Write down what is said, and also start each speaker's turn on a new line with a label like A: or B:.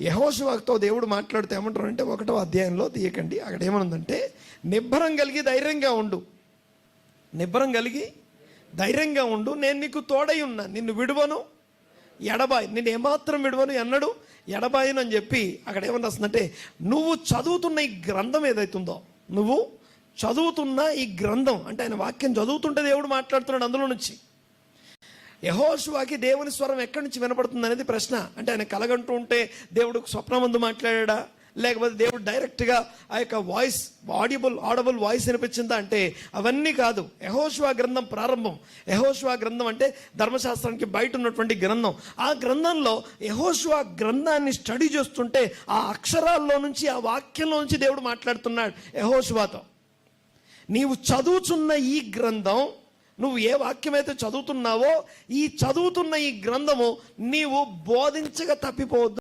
A: యహోశివాక్తో దేవుడు మాట్లాడితే ఏమంటారు అంటే ఒకటో అధ్యాయంలో తీయకండి. అక్కడ ఏమనుందంటే నిబ్బరం కలిగి ధైర్యంగా ఉండు. నిబ్బరం కలిగి ధైర్యంగా ఉండు. నేను నీకు తోడై ఉన్నా. నిన్ను విడువను. ఎడబాయి. నేను ఏమాత్రం విడువను ఎన్నడు ఎడబాయను అని చెప్పి అక్కడ ఏమని రాస్తుందంటే నువ్వు చదువుతున్న ఈ గ్రంథం ఏదైతుందో నువ్వు చదువుతున్న ఈ గ్రంథం అంటే ఆయన వాక్యం చదువుతుంటే దేవుడు మాట్లాడుతున్నాడు అందులో నుంచి. యహోశువాకి దేవుని స్వరం ఎక్కడి నుంచి వినపడుతుంది అనేది ప్రశ్న. అంటే ఆయన కలగంటూ ఉంటే దేవుడు స్వప్నమందు మాట్లాడా? లేకపోతే దేవుడు డైరెక్ట్గా ఆ యొక్క వాయిస్ ఆడిబుల్ ఆడబుల్ వాయిస్ వినిపించిందా అంటే అవన్నీ కాదు. యహోశువా గ్రంథం ప్రారంభం. యహోశువా గ్రంథం అంటే ధర్మశాస్త్రానికి బయట ఉన్నటువంటి గ్రంథం. ఆ గ్రంథంలో యహోశువా గ్రంథాన్ని స్టడీ చేస్తుంటే ఆ అక్షరాల్లో నుంచి ఆ వాక్యంలో నుంచి దేవుడు మాట్లాడుతున్నాడు యహోశువాతో నీవు చదువుచున్న ఈ గ్రంథం నువ్వు ఏ వాక్యమైతే చదువుతున్నావో ఈ చదువుతున్న ఈ గ్రంథము నీవు బోధించగా తప్పిపోవద్దు.